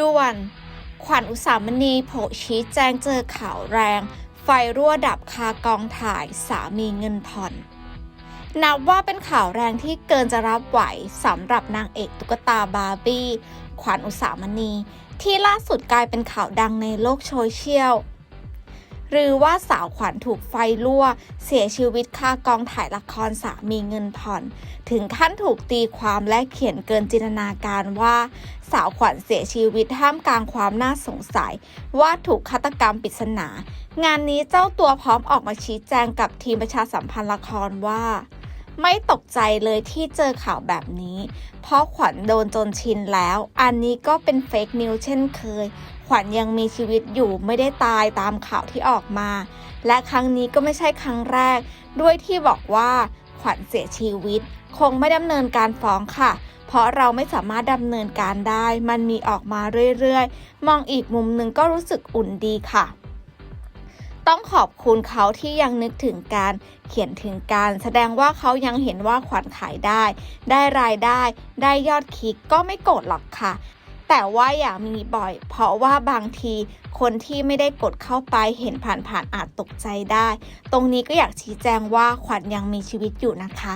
ด่วน ขวัญอุสามณีโผชี้แจงเจอข่าวแรง ไฟรั่วดับคากองถ่ายสามีเงินผ่อนนับว่าเป็นข่าวแรงที่เกินจะรับไหวสำหรับนางเอกตุ๊กตาบาร์บี้ ขวัญอุสามณี ที่ล่าสุดกลายเป็นข่าวดังในโลกโซเชียล หรือว่าสาวขวัญถูกไฟรั่วเสียชีวิตคากองถ่ายละครสามีเงินผ่อน ถึงขั้นถูกตีความและเขียนเกินจินตนาการว่า สาวขวัญเสียชีวิตท่ามกลางความน่าสงสัย ว่าถูกฆาตกรรมปริศนา งานนี้เจ้าตัวพร้อมออกมาชี้แจงกับทีมประชาสัมพันธ์ละครว่า ไม่ตกใจเลยที่เจอข่าวแบบนี้ เพราะขวัญโดนจนชินแล้ว อันนี้ก็เป็นเฟกนิวเช่นเคย ขวัญยังมีชีวิตอยู่ไม่ได้ตายตามข่าวที่ออกมา และครั้งนี้ก็ไม่ใช่ครั้งแรก ด้วยที่บอกว่าขวัญเสียชีวิต คงไม่ดำเนินการฟ้องค่ะ เพราะเราไม่สามารถดำเนินการได้ มันมีออกมาเรื่อยๆ มองอีกมุมหนึ่งก็รู้สึกอุ่นดีค่ะ ต้องขอบคุณเขาที่ยังนึกถึงการเขียนถึงการ แสดงว่าเขายังเห็นว่าขวัญขายได้ ได้รายได้ ได้ยอดคลิกก็ไม่โกรธหรอกค่ะ แต่ว่าอย่ามีบ่อย เพราะว่าบางทีคนที่ไม่ได้กดเข้าไปเห็นผ่านๆอาจตกใจได้ ตรงนี้ก็อยากชี้แจงว่าขวัญยังมีชีวิตอยู่นะคะ